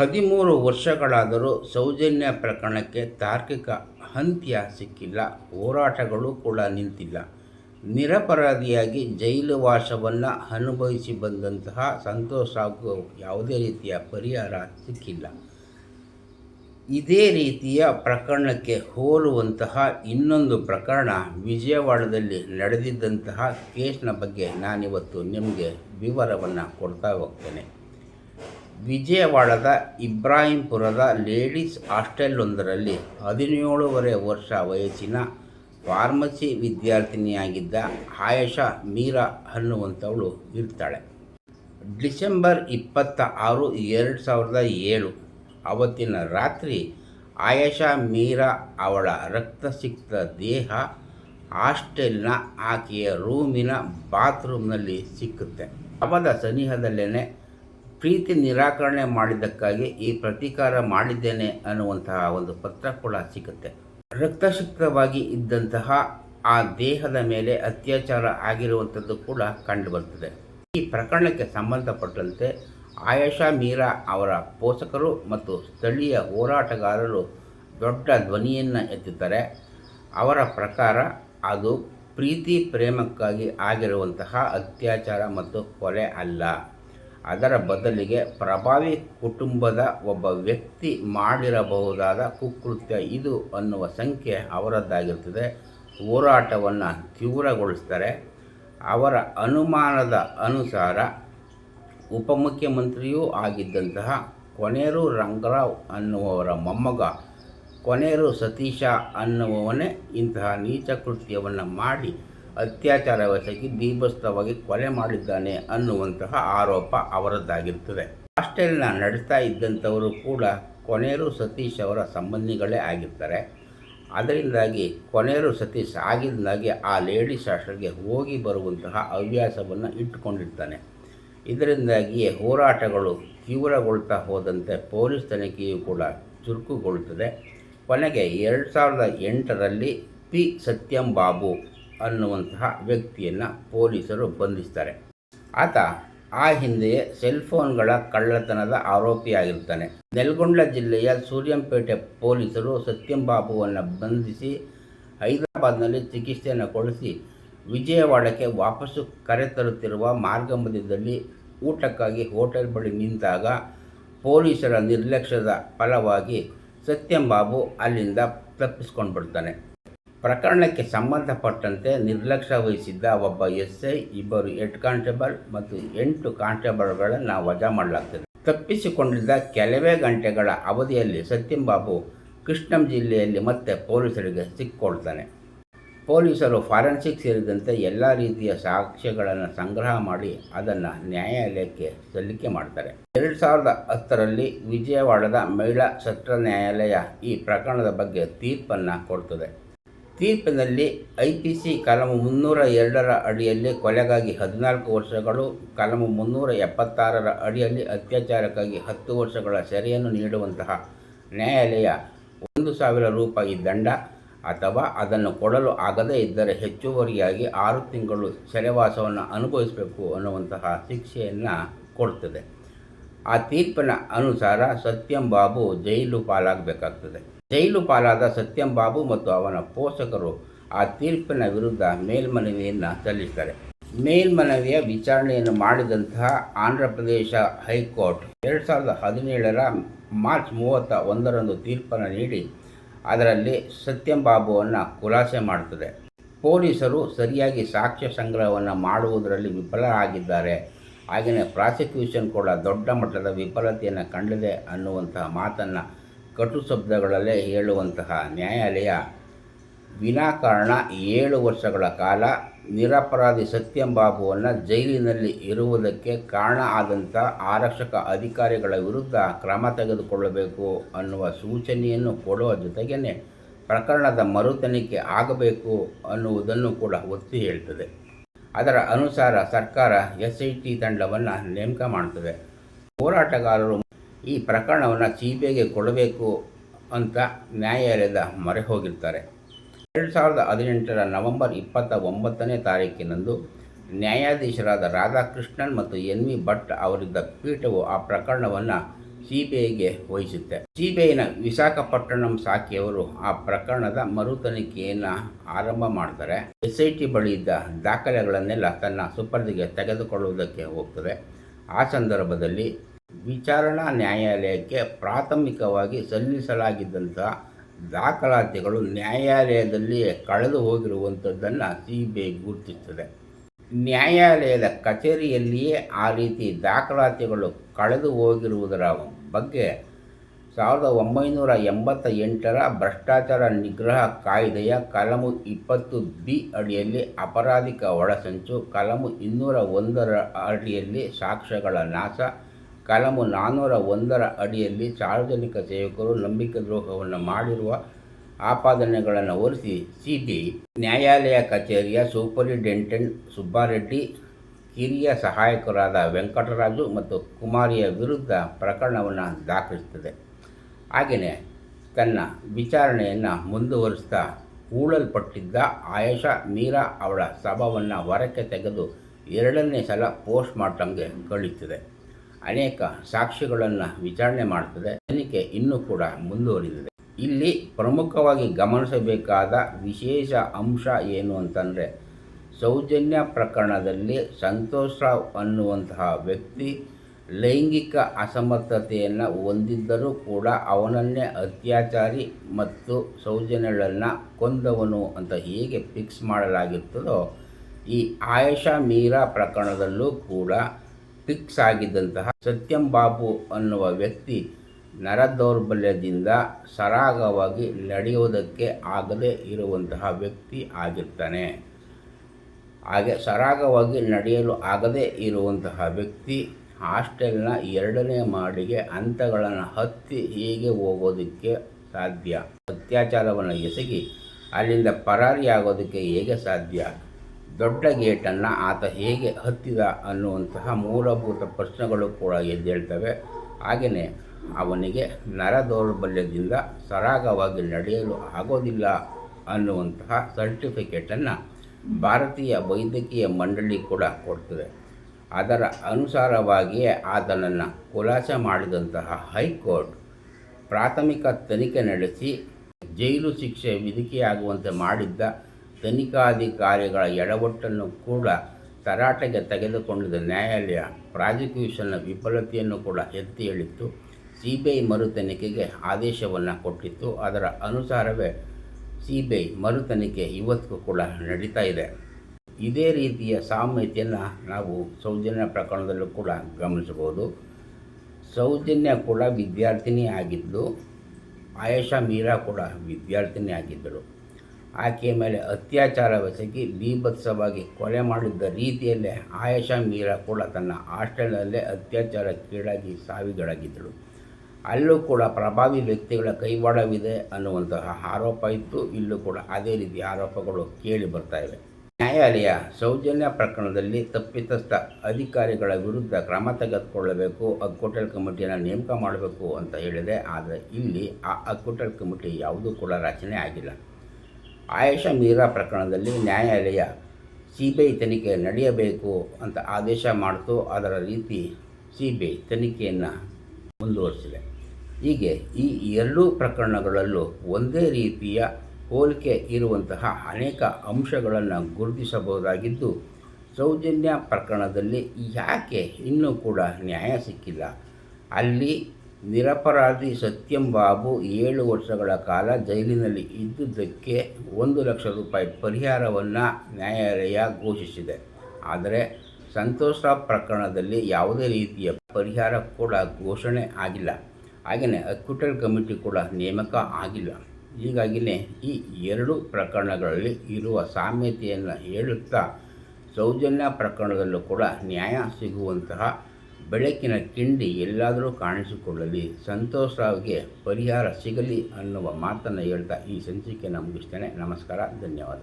ಹದಿಮೂರು ವರ್ಷಗಳಾದರೂ ಸೌಜನ್ಯ ಪ್ರಕರಣಕ್ಕೆ ತಾರ್ಕಿಕ ಅಂತ್ಯ ಸಿಕ್ಕಿಲ್ಲ. ಹೋರಾಟಗಳು ಕೂಡ ನಿಂತಿಲ್ಲ. ನಿರಪರಾಧಿಯಾಗಿ ಜೈಲು ವಾಸವನ್ನು ಅನುಭವಿಸಿ ಬಂದಂತಹ ಸಂತೋಷ ಹಾಗೂ ಯಾವುದೇ ರೀತಿಯ ಪರಿಹಾರ ಸಿಕ್ಕಿಲ್ಲ. ಇದೇ ರೀತಿಯ ಪ್ರಕರಣಕ್ಕೆ ಹೋಲುವಂತಹ ಇನ್ನೊಂದು ಪ್ರಕರಣ ವಿಜಯವಾಡದಲ್ಲಿ ನಡೆದಿದ್ದಂತಹ ಕೇಸ್ನ ಬಗ್ಗೆ ನಾನಿವತ್ತು ನಿಮಗೆ ವಿವರವನ್ನು ಕೊಡ್ತಾ ಹೋಗ್ತೇನೆ. ವಿಜಯವಾಡದ ಇಬ್ರಾಹಿಂಪುರದ ಲೇಡೀಸ್ ಹಾಸ್ಟೆಲ್ಲೊಂದರಲ್ಲಿ ಹದಿನೇಳುವರೆ ವರ್ಷ ವಯಸ್ಸಿನ ಫಾರ್ಮಸಿ ವಿದ್ಯಾರ್ಥಿನಿಯಾಗಿದ್ದ ಆಯಷಾ ಮೀರಾ ಅನ್ನುವಂಥವಳು ಇರ್ತಾಳೆ. ಡಿಸೆಂಬರ್ ಇಪ್ಪತ್ತ ಆರು ಎರಡು ಸಾವಿರದ ಏಳು ಅವತ್ತಿನ ರಾತ್ರಿ ಆಯಷಾ ಮೀರಾ ಅವಳ ರಕ್ತಸಿಕ್ತ ದೇಹ ಹಾಸ್ಟೆಲ್ನ ಆಕೆಯ ರೂಮಿನ ಬಾತ್ರೂಮ್ನಲ್ಲಿ ಸಿಕ್ಕುತ್ತೆ. ಅವದ ಸನಿಹದಲ್ಲೇ ಪ್ರೀತಿ ನಿರಾಕರಣೆ ಮಾಡಿದ್ದಕ್ಕಾಗಿ ಈ ಪ್ರತೀಕಾರ ಮಾಡಿದ್ದೇನೆ ಅನ್ನುವಂತಹ ಒಂದು ಪತ್ರ ಕೂಡ ಸಿಗುತ್ತೆ. ರಕ್ತಶಕ್ತವಾಗಿ ಇದ್ದಂತಹ ಆ ದೇಹದ ಮೇಲೆ ಅತ್ಯಾಚಾರ ಆಗಿರುವಂಥದ್ದು ಕೂಡ ಕಂಡುಬರ್ತದೆ. ಈ ಪ್ರಕರಣಕ್ಕೆ ಸಂಬಂಧಪಟ್ಟಂತೆ ಆಯಶಾ ಮೀರಾ ಅವರ ಪೋಷಕರು ಮತ್ತು ಸ್ಥಳೀಯ ಹೋರಾಟಗಾರರು ದೊಡ್ಡ ಧ್ವನಿಯನ್ನು ಎತ್ತಿದ್ದಾರೆ. ಅವರ ಪ್ರಕಾರ ಅದು ಪ್ರೀತಿ ಪ್ರೇಮಕ್ಕಾಗಿ ಆಗಿರುವಂತಹ ಅತ್ಯಾಚಾರ ಮತ್ತು ಕೊಲೆ ಅಲ್ಲ. ಅದರ ಬದಲಿಗೆ ಪ್ರಭಾವಿ ಕುಟುಂಬದ ಒಬ್ಬ ವ್ಯಕ್ತಿ ಮಾಡಿರಬಹುದಾದ ಕುಕೃತ್ಯ ಇದು ಅನ್ನುವ ಸಂಖ್ಯೆ ಅವರದ್ದಾಗಿರ್ತದೆ ಹೋರಾಟವನ್ನು ತೀವ್ರಗೊಳಿಸ್ತಾರೆ ಅವರ ಅನುಮಾನದ ಅನುಸಾರ ಉಪಮುಖ್ಯಮಂತ್ರಿಯೂ ಆಗಿದ್ದಂತಹ ಕೊನೇರು ರಂಗರಾವ್ ಅನ್ನುವವರ ಮೊಮ್ಮಗ, ಕೊನೇರು ಸತೀಶ ಅನ್ನುವವನೇ ಇಂತಹ ನೀಚ ಕೃತ್ಯವನ್ನು ಮಾಡಿ ಅತ್ಯಾಚಾರವೆಸಗಿ ಬೀಭತ್ಸವಾಗಿ ಕೊಲೆ ಮಾಡಿದ್ದಾನೆ ಅನ್ನುವಂತಹ ಆರೋಪ ಅವರದ್ದಾಗಿರುತ್ತದೆ ಹಾಸ್ಟೆಲ್ನ ನಡೆಸ್ತಾ ಇದ್ದಂಥವರು ಕೂಡ ಕೊನೆಯರು ಸತೀಶ್ ಅವರ ಸಂಬಂಧಿಗಳೇ ಆಗಿರ್ತಾರೆ. ಅದರಿಂದಾಗಿ ಕೊನೆಯರು ಸತೀಶ್ ಆಗಿದ್ದಾಗಿ ಆ ಲೇಡೀಸ್ ಹಾಸ್ಟೆಲ್ಗೆ ಹೋಗಿ ಬರುವಂತಹ ಹವ್ಯಾಸವನ್ನು ಇಟ್ಟುಕೊಂಡಿರ್ತಾನೆ. ಇದರಿಂದಾಗಿಯೇ ಹೋರಾಟಗಳು ತೀವ್ರಗೊಳ್ತಾ ಹೋದಂತೆ ಪೊಲೀಸ್ ತನಿಖೆಯು ಕೂಡ ಚುರುಕುಗೊಳ್ಳುತ್ತದೆ. ಕೊನೆಗೆ ಎರಡು ಸಾವಿರದ ಎಂಟರಲ್ಲಿ ಪಿ ಸತ್ಯಂ ಬಾಬು ಅನ್ನುವಂತಹ ವ್ಯಕ್ತಿಯನ್ನು ಪೊಲೀಸರು ಬಂಧಿಸ್ತಾರೆ. ಆತ ಆ ಹಿಂದೆಯೇ ಸೆಲ್ಫೋನ್ಗಳ ಕಳ್ಳತನದ ಆರೋಪಿಯಾಗಿರ್ತಾನೆ ನೆಲಗೊಂಡ ಜಿಲ್ಲೆಯ ಸೂರ್ಯಂಪೇಟೆ ಪೊಲೀಸರು ಸತ್ಯಂ ಬಾಬುವನ್ನು ಬಂಧಿಸಿ ಹೈದರಾಬಾದ್ನಲ್ಲಿ ಚಿಕಿತ್ಸೆಯನ್ನು ಕೊಡಿಸಿ ವಿಜಯವಾಡಕ್ಕೆ ವಾಪಸ್ಸು ಕರೆತರುತ್ತಿರುವ ಮಾರ್ಗ ಮಧ್ಯದಲ್ಲಿ ಊಟಕ್ಕಾಗಿ ಹೋಟೆಲ್ ಬಳಿ ನಿಂತಾಗ ಪೊಲೀಸರ ನಿರ್ಲಕ್ಷ್ಯದ ಫಲವಾಗಿ ಸತ್ಯಂ ಬಾಬು ಅಲ್ಲಿಂದ ತಪ್ಪಿಸ್ಕೊಂಡು ಬಿಡ್ತಾನೆ ಪ್ರಕರಣಕ್ಕೆ ಸಂಬಂಧಪಟ್ಟಂತೆ ನಿರ್ಲಕ್ಷ್ಯ ವಹಿಸಿದ್ದ ಒಬ್ಬ ಎಸ್ ಐ ಇಬ್ಬರು ಹೆಡ್ ಕಾನ್ಸ್ಟೇಬಲ್ ಮತ್ತು ಎಂಟು ಕಾನ್ಸ್ಟೇಬಲ್ಗಳನ್ನು ವಜಾ ಮಾಡಲಾಗ್ತದೆ. ತಪ್ಪಿಸಿಕೊಂಡಿದ್ದ ಕೆಲವೇ ಗಂಟೆಗಳ ಅವಧಿಯಲ್ಲಿ ಸತ್ಯಂ ಬಾಬು ಕೃಷ್ಣಂ ಜಿಲ್ಲೆಯಲ್ಲಿ ಮತ್ತೆ ಪೊಲೀಸರಿಗೆ ಸಿಕ್ಕೊಳ್ತಾನೆ. ಪೊಲೀಸರು ಫಾರೆನ್ಸಿಕ್ ಸೇರಿದಂತೆ ಎಲ್ಲ ರೀತಿಯ ಸಾಕ್ಷ್ಯಗಳನ್ನು ಸಂಗ್ರಹ ಮಾಡಿ ಅದನ್ನು ನ್ಯಾಯಾಲಯಕ್ಕೆ ಸಲ್ಲಿಕೆ ಮಾಡ್ತಾರೆ. ಎರಡು ಸಾವಿರದ ಹತ್ತರಲ್ಲಿ ವಿಜಯವಾಡದ ಮಹಿಳಾ ಸತ್ರ ನ್ಯಾಯಾಲಯ ಈ ಪ್ರಕರಣದ ಬಗ್ಗೆ ತೀರ್ಪನ್ನು ಕೊಡ್ತದೆ. ತೀರ್ಪಿನಲ್ಲಿ ಐ ಪಿ ಸಿ ಕಲಮು ಮುನ್ನೂರ ಎರಡರ ಅಡಿಯಲ್ಲಿ ಕೊಲೆಗಾಗಿ ಹದಿನಾಲ್ಕು ವರ್ಷಗಳು, ಕಲಮು ಮುನ್ನೂರ ಎಪ್ಪತ್ತಾರರ ಅಡಿಯಲ್ಲಿ ಅತ್ಯಾಚಾರಕ್ಕಾಗಿ ಹತ್ತು ವರ್ಷಗಳ ಸೆರೆಯನ್ನು ನೀಡುವಂತಹ ನ್ಯಾಯಾಲಯ ಒಂದು ಸಾವಿರ ರೂಪಾಯಿ ದಂಡ ಅಥವಾ ಅದನ್ನು ಕೊಡಲು ಆಗದೇ ಇದ್ದರೆ ಹೆಚ್ಚುವರಿಯಾಗಿ ಆರು ತಿಂಗಳು ಸೆರೆವಾಸವನ್ನು ಅನುಭವಿಸಬೇಕು ಅನ್ನುವಂತಹ ಶಿಕ್ಷೆಯನ್ನು ಕೊಡ್ತದೆ. ಆ ತೀರ್ಪಿನ ಅನುಸಾರ ಸತ್ಯಂ ಬಾಬು ಜೈಲು ಪಾಲಾಗಬೇಕಾಗ್ತದೆ. ಜೈಲು ಪಾಲಾದ ಸತ್ಯಂ ಬಾಬು ಮತ್ತು ಅವನ ಪೋಷಕರು ಆ ತೀರ್ಪಿನ ವಿರುದ್ಧ ಮೇಲ್ಮನವಿಯನ್ನು ಸಲ್ಲಿಸ್ತಾರೆ ಮೇಲ್ಮನವಿಯ ವಿಚಾರಣೆಯನ್ನು ಮಾಡಿದಂತಹ ಆಂಧ್ರ ಪ್ರದೇಶ ಹೈಕೋರ್ಟ್ ಎರಡು ಸಾವಿರದ ಹದಿನೇಳರ ಮಾರ್ಚ್ ಮೂವತ್ತ ಒಂದರಂದು ತೀರ್ಪನ್ನು ನೀಡಿ ಅದರಲ್ಲಿ ಸತ್ಯಂ ಬಾಬುವನ್ನು ಖುಲಾಸೆ ಮಾಡುತ್ತದೆ. ಪೊಲೀಸರು ಸರಿಯಾಗಿ ಸಾಕ್ಷ್ಯ ಸಂಗ್ರಹವನ್ನು ಮಾಡುವುದರಲ್ಲಿ ವಿಫಲರಾಗಿದ್ದಾರೆ. ಹಾಗೆಯೇ ಪ್ರಾಸಿಕ್ಯೂಷನ್ ಕೂಡ ದೊಡ್ಡ ಮಟ್ಟದ ವಿಫಲತೆಯನ್ನು ಕಂಡಿದೆ ಅನ್ನುವಂತಹ ಮಾತನ್ನು ಕಟು ಶಬ್ದಗಳಲ್ಲೇ ಹೇಳುವಂತಹ ನ್ಯಾಯಾಲಯ, ವಿನಾಕಾರಣ ಏಳು ವರ್ಷಗಳ ಕಾಲ ನಿರಪರಾಧಿ ಸತ್ಯಂ ಬಾಬುವನ್ನು ಜೈಲಿನಲ್ಲಿ ಇರುವುದಕ್ಕೆ ಕಾರಣ ಆದಂಥ ಆರಕ್ಷಕ ಅಧಿಕಾರಿಗಳ ವಿರುದ್ಧ ಕ್ರಮ ತೆಗೆದುಕೊಳ್ಳಬೇಕು ಅನ್ನುವ ಸೂಚನೆಯನ್ನು ಕೊಡುವ ಜೊತೆಗೇ ಪ್ರಕರಣದ ಮರು ತನಿಖೆ ಆಗಬೇಕು ಅನ್ನುವುದನ್ನು ಕೂಡ ಒತ್ತಿ ಹೇಳ್ತದೆ. ಅದರ ಅನುಸಾರ ಸರ್ಕಾರ ಎಸ್ ಐ ಟಿ ತಂಡವನ್ನು ನೇಮಕ ಮಾಡ್ತದೆ. ಹೋರಾಟಗಾರರು ಈ ಪ್ರಕರಣವನ್ನು ಸಿ ಬಿ ಐಗೆ ಕೊಡಬೇಕು ಅಂತ ನ್ಯಾಯಾಲಯದ ಮೊರೆ ಹೋಗಿರ್ತಾರೆ. ಎರಡು ಸಾವಿರದ ಹದಿನೆಂಟರ ನವೆಂಬರ್ ಇಪ್ಪತ್ತ ಒಂಬತ್ತನೇ ತಾರೀಕಿನಂದು ನ್ಯಾಯಾಧೀಶರಾದ ರಾಧಾಕೃಷ್ಣನ್ ಮತ್ತು ಎನ್ ವಿ ಭಟ್ ಅವರಿದ್ದ ಪೀಠವು ಆ ಪ್ರಕರಣವನ್ನು ಸಿ ಬಿ ಐಗೆ ವಹಿಸುತ್ತೆ. ಸಿ ಬಿ ಐನ ವಿಶಾಖಪಟ್ಟಣಂ ಶಾಖೆಯವರು ಆ ಪ್ರಕರಣದ ಮರು ತನಿಖೆಯನ್ನು ಆರಂಭ ಮಾಡ್ತಾರೆ. ಎಸ್ ಐ ಟಿ ಬಳಿ ಇದ್ದ ದಾಖಲೆಗಳನ್ನೆಲ್ಲ ತನ್ನ ಸುಪರ್ದಿಗೆ ತೆಗೆದುಕೊಳ್ಳುವುದಕ್ಕೆ ಹೋಗ್ತದೆ. ಆ ಸಂದರ್ಭದಲ್ಲಿ ವಿಚಾರಣಾ ನ್ಯಾಯಾಲಯಕ್ಕೆ ಪ್ರಾಥಮಿಕವಾಗಿ ಸಲ್ಲಿಸಲಾಗಿದ್ದಂತಹ ದಾಖಲಾತಿಗಳು ನ್ಯಾಯಾಲಯದಲ್ಲಿಯೇ ಕಳೆದು ಹೋಗಿರುವಂಥದ್ದನ್ನು ಸಿ ಬಿ ಐ ನ್ಯಾಯಾಲಯದ ಕಚೇರಿಯಲ್ಲಿಯೇ ಆ ರೀತಿ ದಾಖಲಾತಿಗಳು ಕಳೆದು ಹೋಗಿರುವುದರ ಬಗ್ಗೆ ಸಾವಿರದ ಒಂಬೈನೂರ ಎಂಬತ್ತ ಎಂಟರ ಭ್ರಷ್ಟಾಚಾರ ನಿಗ್ರಹ ಕಾಯ್ದೆಯ ಕಲಮು ಇಪ್ಪತ್ತು ಬಿ ಅಡಿಯಲ್ಲಿ ಅಪರಾಧಿಕ ಒಳಸಂಚು, ಕಲಮು ಇನ್ನೂರ ಒಂದರ ಅಡಿಯಲ್ಲಿ ಸಾಕ್ಷ್ಯಗಳ ನಾಶ ಕಲಮು ನಾನ್ನೂರ ಒಂದರ ಅಡಿಯಲ್ಲಿ ಸಾರ್ವಜನಿಕ ಸೇವಕರು ನಂಬಿಕೆ ದ್ರೋಹವನ್ನು ಮಾಡಿರುವ ಆಪಾದನೆಗಳನ್ನು ಹೊರಿಸಿ ಸಿ ಬಿ ನ್ಯಾಯಾಲಯ ಕಚೇರಿಯ ಸೂಪರಿಂಟೆಂಡೆಂಟ್ ಸುಬ್ಬಾರೆಡ್ಡಿ ಹಿರಿಯ ಸಹಾಯಕರಾದ ವೆಂಕಟರಾಜು ಮತ್ತು ಕುಮಾರಿಯ ವಿರುದ್ಧ ಪ್ರಕರಣವನ್ನು ದಾಖಲಿಸುತ್ತದೆ. ಹಾಗೆಯೇ ತನ್ನ ವಿಚಾರಣೆಯನ್ನು ಮುಂದುವರಿಸ್ತಾ ಹೂಳಲ್ಪಟ್ಟಿದ್ದ ಆಯಶಾ ಮೀರಾ ಅವಳ ಶವವನ್ನು ಹೊರಕ್ಕೆ ತೆಗೆದು ಎರಡನೇ ಸಲ ಪೋಸ್ಟ್ ಮಾರ್ಟಮ್ಗೆ ಕಳುಹಿಸುತ್ತದೆ ಅನೇಕ ಸಾಕ್ಷಿಗಳನ್ನು ವಿಚಾರಣೆ ಮಾಡ್ತದೆ. ತನಿಖೆ ಇನ್ನೂ ಕೂಡ ಮುಂದುವರಿದಿದೆ. ಇಲ್ಲಿ ಪ್ರಮುಖವಾಗಿ ಗಮನಿಸಬೇಕಾದ ವಿಶೇಷ ಅಂಶ ಏನು ಅಂತಂದರೆ, ಸೌಜನ್ಯ ಪ್ರಕರಣದಲ್ಲಿ ಸಂತೋಷ್ ರಾವ್ ಅನ್ನುವಂತಹ ವ್ಯಕ್ತಿ ಲೈಂಗಿಕ ಅಸಮರ್ಥತೆಯನ್ನು ಹೊಂದಿದ್ದರೂ ಕೂಡ ಅವನನ್ನೇ ಅತ್ಯಾಚಾರಿ ಮತ್ತು ಸೌಜನ್ಯಗಳನ್ನು ಕೊಂದವನು ಅಂತ ಹೇಗೆ ಫಿಕ್ಸ್ ಮಾಡಲಾಗಿರ್ತದೋ, ಈ ಆಯಷಾ ಮೀರಾ ಪ್ರಕರಣದಲ್ಲೂ ಕೂಡ ಫಿಕ್ಸ್ ಆಗಿದ್ದಂತಹ ಸತ್ಯಂ ಬಾಬು ಅನ್ನುವ ವ್ಯಕ್ತಿ ನರ ದೌರ್ಬಲ್ಯದಿಂದ ಸರಾಗವಾಗಿ ನಡೆಯುವುದಕ್ಕೆ ಆಗದೇ ಇರುವಂತಹ ವ್ಯಕ್ತಿ ಆಗಿರ್ತಾನೆ. ಹಾಗೆ ಸರಾಗವಾಗಿ ನಡೆಯಲು ಆಗದೇ ಇರುವಂತಹ ವ್ಯಕ್ತಿ ಹಾಸ್ಟೆಲ್ನ ಎರಡನೇ ಮಾಡಿಗೆ ಹಂತಗಳನ್ನು ಹತ್ತಿ ಹೀಗೆ ಹೋಗೋದಕ್ಕೆ ಸಾಧ್ಯ. ಅತ್ಯಾಚಾರವನ್ನು ಎಸಗಿ ಅಲ್ಲಿಂದ ಪರಾರಿಯಾಗೋದಕ್ಕೆ ಹೇಗೆ ಸಾಧ್ಯ? ದೊಡ್ಡ ಗೇಟನ್ನು ಆತ ಹೇಗೆ ಹತ್ತಿದ ಅನ್ನುವಂತಹ ಮೂಲಭೂತ ಪ್ರಶ್ನೆಗಳು ಕೂಡ ಎದ್ದೇಳ್ತವೆ ಹಾಗೆಯೇ ಅವನಿಗೆ ನರ ದೌರ್ಬಲ್ಯದಿಂದ ಸರಾಗವಾಗಿ ನಡೆಯಲು ಆಗೋದಿಲ್ಲ ಅನ್ನುವಂತಹ ಸರ್ಟಿಫಿಕೇಟನ್ನು ಭಾರತೀಯ ವೈದ್ಯಕೀಯ ಮಂಡಳಿ ಕೂಡ ಕೊಡ್ತದೆ. ಅದರ ಅನುಸಾರವಾಗಿಯೇ ಆತನನ್ನು ಖುಲಾಸೆ ಮಾಡಿದಂತಹ ಹೈಕೋರ್ಟ್ ಪ್ರಾಥಮಿಕ ತನಿಖೆ ನಡೆಸಿ ಜೈಲು ಶಿಕ್ಷೆ ವಿಧಿಕೆಯಾಗುವಂತೆ ಮಾಡಿದ್ದ ತನಿಖಾಧಿಕಾರಿಗಳ ಎಡವಟ್ಟನ್ನು ಕೂಡ ತರಾಟೆಗೆ ತೆಗೆದುಕೊಂಡಿದ್ದ ನ್ಯಾಯಾಲಯ. ಪ್ರಾಸಿಕ್ಯೂಷನ್ನ ವಿಫಲತೆಯನ್ನು ಕೂಡ ಎತ್ತಿ ಹೇಳಿತ್ತು. ಸಿ ಬಿ ಐ ಮರು ತನಿಖೆಗೆ ಆದೇಶವನ್ನು ಕೊಟ್ಟಿತ್ತು. ಅದರ ಅನುಸಾರವೇ ಸಿ ಬಿ ಐ ಮರು ತನಿಖೆ ಇವತ್ತಿಗೂ ಕೂಡ ನಡೀತಾ ಇದೆ. ಇದೇ ರೀತಿಯ ಸಾಮ್ಯತೆಯನ್ನು ನಾವು ಸೌಜನ್ಯ ಪ್ರಕರಣದಲ್ಲೂ ಕೂಡ ಗಮನಿಸಬಹುದು. ಸೌಜನ್ಯ ಕೂಡ ವಿದ್ಯಾರ್ಥಿನಿ ಆಗಿದ್ದು ಆಯೇಷಾ ಮೀರಾ ಕೂಡ ವಿದ್ಯಾರ್ಥಿನಿ ಆಗಿದ್ದರು ಆಕೆಯ ಮೇಲೆ ಅತ್ಯಾಚಾರವೆಸಗಿ ಬೀಭತ್ಸವಾಗಿ ಕೊಲೆ ಮಾಡಿದ್ದ ರೀತಿಯಲ್ಲೇ ಆಯಶಾ ಮೀರಾ ಕೂಡ ತನ್ನ ಹಾಸ್ಟೆಲ್ನಲ್ಲೇ ಅತ್ಯಾಚಾರಕ್ಕೀಡಾಗಿ ಸಾವಿಗಳಾಗಿದ್ದಳು ಅಲ್ಲೂ ಕೂಡ ಪ್ರಭಾವಿ ವ್ಯಕ್ತಿಗಳ ಕೈವಾಡವಿದೆ ಅನ್ನುವಂತಹ ಆರೋಪ ಇತ್ತು. ಇಲ್ಲೂ ಕೂಡ ಅದೇ ರೀತಿ ಆರೋಪಗಳು ಕೇಳಿ ಬರ್ತಾ ಇವೆ. ನ್ಯಾಯಾಲಯ ಸೌಜನ್ಯ ಪ್ರಕರಣದಲ್ಲಿ ತಪ್ಪಿತಸ್ಥ ಅಧಿಕಾರಿಗಳ ವಿರುದ್ಧ ಕ್ರಮ ತೆಗೆದುಕೊಳ್ಳಬೇಕು, ಅಕ್ಕೋಟೆಲ್ ಕಮಿಟಿಯನ್ನು ನೇಮಕ ಮಾಡಬೇಕು ಅಂತ ಹೇಳಿದೆ. ಆದರೆ ಇಲ್ಲಿ ಆ ಅಕ್ಕೋಟಲ್ ಕಮಿಟಿ ಯಾವುದೂ ಕೂಡ ರಚನೆ ಆಗಿಲ್ಲ. ಆಯೇಷಾ ಮೀರಾ ಪ್ರಕರಣದಲ್ಲಿ ನ್ಯಾಯಾಲಯ ಸಿ ಬಿ ತನಿಖೆ ನಡೆಯಬೇಕು ಅಂತ ಆದೇಶ ಮಾಡಿತು. ಅದರ ರೀತಿ ಸಿ ಬಿ ಐ ತನಿಖೆಯನ್ನು ಮುಂದುವರಿಸಿದೆ. ಹೀಗೆ ಈ ಎರಡೂ ಪ್ರಕರಣಗಳಲ್ಲೂ ಒಂದೇ ರೀತಿಯ ಹೋಲಿಕೆ ಇರುವಂತಹ ಅನೇಕ ಅಂಶಗಳನ್ನು ಗುರುತಿಸಬಹುದಾಗಿದ್ದು, ಸೌಜನ್ಯ ಪ್ರಕರಣದಲ್ಲಿ ಯಾಕೆ ಇನ್ನೂ ಕೂಡ ನ್ಯಾಯ ಸಿಕ್ಕಿಲ್ಲ? ಅಲ್ಲಿ ನಿರಪರಾಧಿ ಸತ್ಯಂ ಬಾಬು ಏಳು ವರ್ಷಗಳ ಕಾಲ ಜೈಲಿನಲ್ಲಿ ಇದ್ದುದಕ್ಕೆ ಒಂದು ಲಕ್ಷ ರೂಪಾಯಿ ಪರಿಹಾರವನ್ನು ನ್ಯಾಯಾಲಯ ಘೋಷಿಸಿದೆ. ಆದರೆ ಸಂತೋಷ ಪ್ರಕರಣದಲ್ಲಿ ಯಾವುದೇ ರೀತಿಯ ಪರಿಹಾರ ಕೂಡ ಘೋಷಣೆ ಆಗಿಲ್ಲ. ಹಾಗೆಯೇ ಅಕ್ವಿಟಲ್ ಕಮಿಟಿ ಕೂಡ ನೇಮಕ ಆಗಿಲ್ಲ. ಹೀಗಾಗಿಯೇ ಈ ಎರಡು ಪ್ರಕರಣಗಳಲ್ಲಿ ಇರುವ ಸಾಮ್ಯತೆಯನ್ನು ಹೇಳುತ್ತಾ ಸೌಜನ್ಯ ಪ್ರಕರಣದಲ್ಲೂ ಕೂಡ ನ್ಯಾಯ ಸಿಗುವಂತಹ ಬೆಳಕಿನ ಕಿಂಡಿ ಎಲ್ಲಾದರೂ ಕಾಣಿಸಿಕೊಳ್ಳಲಿ. ಸಂತೋಷ್ ರಾವ್ಗೆ ಪರಿಹಾರ ಸಿಗಲಿ ಅನ್ನುವ ಮಾತನ್ನು ಹೇಳ್ತಾ ಈ ಸಂಚಿಕೆಯನ್ನು ಮುಗಿಸ್ತೇನೆ ನಮಸ್ಕಾರ, ಧನ್ಯವಾದ.